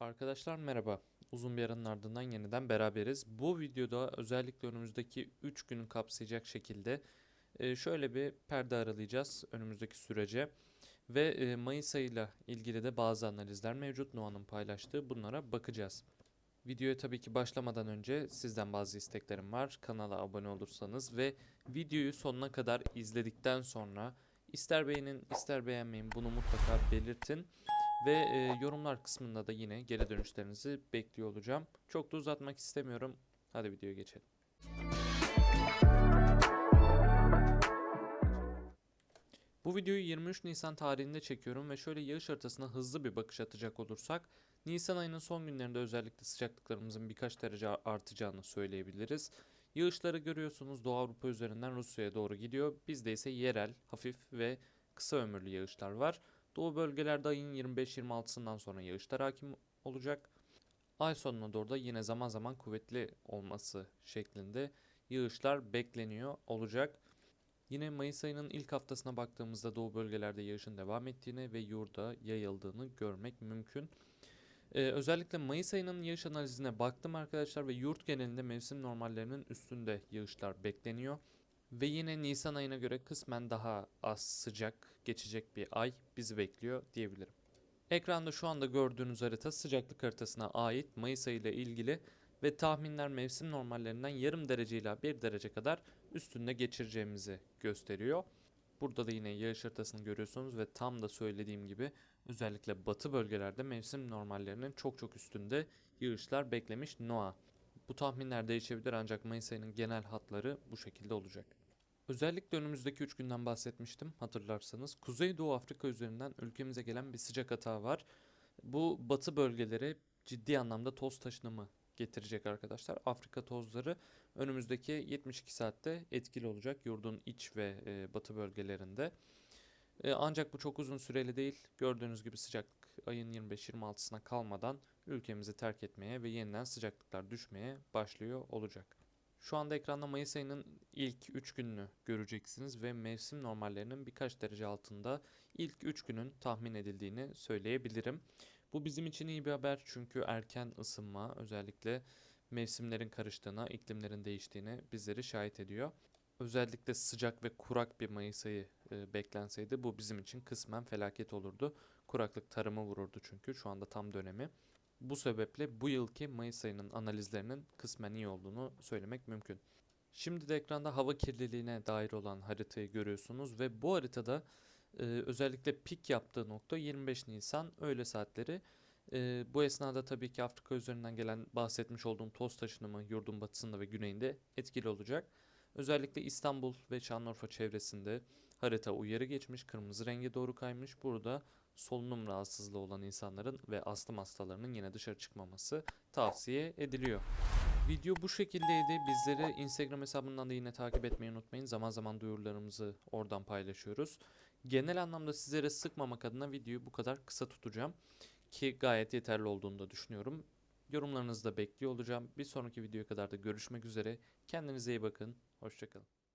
Arkadaşlar merhaba. Uzun bir aranın ardından yeniden beraberiz. Bu videoda özellikle önümüzdeki 3 günü kapsayacak şekilde e, şöyle bir perde aralayacağız önümüzdeki sürece. Ve e, Mayıs ayıyla ilgili de bazı analizler mevcut. Noah'nın paylaştığı bunlara bakacağız. Videoya tabii ki başlamadan önce sizden bazı isteklerim var. Kanala abone olursanız ve videoyu sonuna kadar izledikten sonra ister beğenin ister beğenmeyin bunu mutlaka belirtin. Ve e, yorumlar kısmında da yine geri dönüşlerinizi bekliyor olacağım. Çok da uzatmak istemiyorum. Hadi videoya geçelim. Bu videoyu 23 Nisan tarihinde çekiyorum ve şöyle yağış haritasına hızlı bir bakış atacak olursak Nisan ayının son günlerinde özellikle sıcaklıklarımızın birkaç derece artacağını söyleyebiliriz. Yağışları görüyorsunuz Doğu Avrupa üzerinden Rusya'ya doğru gidiyor. Bizde ise yerel, hafif ve kısa ömürlü yağışlar var. Doğu bölgelerde ayın 25-26'sından sonra yağışlar hakim olacak. Ay sonuna doğru da yine zaman zaman kuvvetli olması şeklinde yağışlar bekleniyor olacak. Yine Mayıs ayının ilk haftasına baktığımızda doğu bölgelerde yağışın devam ettiğini ve yurda yayıldığını görmek mümkün. Ee, özellikle Mayıs ayının yağış analizine baktım arkadaşlar ve yurt genelinde mevsim normallerinin üstünde yağışlar bekleniyor. Ve yine Nisan ayına göre kısmen daha az sıcak geçecek bir ay bizi bekliyor diyebilirim. Ekranda şu anda gördüğünüz harita sıcaklık haritasına ait Mayıs ayı ile ilgili ve tahminler mevsim normallerinden yarım derece ile 1 derece kadar üstünde geçireceğimizi gösteriyor. Burada da yine yağış haritasını görüyorsunuz ve tam da söylediğim gibi özellikle batı bölgelerde mevsim normallerinin çok çok üstünde yağışlar beklemiş NOAA. Bu tahminler değişebilir ancak Mayıs ayının genel hatları bu şekilde olacak. Özellikle önümüzdeki 3 günden bahsetmiştim hatırlarsanız. Kuzeydoğu Afrika üzerinden ülkemize gelen bir sıcak hata var. Bu batı bölgelere ciddi anlamda toz taşınımı getirecek arkadaşlar. Afrika tozları önümüzdeki 72 saatte etkili olacak yurdun iç ve e, batı bölgelerinde. E, ancak bu çok uzun süreli değil. Gördüğünüz gibi sıcaklık ayın 25-26'sına kalmadan ülkemizi terk etmeye ve yeniden sıcaklıklar düşmeye başlıyor olacak. Şu anda ekranda Mayıs ayının ilk 3 gününü göreceksiniz ve mevsim normallerinin birkaç derece altında ilk 3 günün tahmin edildiğini söyleyebilirim. Bu bizim için iyi bir haber çünkü erken ısınma özellikle mevsimlerin karıştığına, iklimlerin değiştiğine bizleri şahit ediyor. Özellikle sıcak ve kurak bir Mayıs ayı e, beklenseydi bu bizim için kısmen felaket olurdu. Kuraklık tarımı vururdu çünkü şu anda tam dönemi. Bu sebeple bu yılki Mayıs ayının analizlerinin kısmen iyi olduğunu söylemek mümkün. Şimdi de ekranda hava kirliliğine dair olan haritayı görüyorsunuz ve bu haritada e, özellikle pik yaptığı nokta 25 Nisan öğle saatleri. E, bu esnada tabii ki Afrika üzerinden gelen bahsetmiş olduğum toz taşınımı yurdun batısında ve güneyinde etkili olacak. Özellikle İstanbul ve Şanlıurfa çevresinde harita uyarı geçmiş, kırmızı renge doğru kaymış. Burada solunum rahatsızlığı olan insanların ve astım hastalarının yine dışarı çıkmaması tavsiye ediliyor. Video bu şekildeydi. Bizleri Instagram hesabından da yine takip etmeyi unutmayın. Zaman zaman duyurularımızı oradan paylaşıyoruz. Genel anlamda sizlere sıkmamak adına videoyu bu kadar kısa tutacağım. Ki gayet yeterli olduğunu da düşünüyorum. Yorumlarınızı da bekliyor olacağım. Bir sonraki videoya kadar da görüşmek üzere. Kendinize iyi bakın. Hoşçakalın.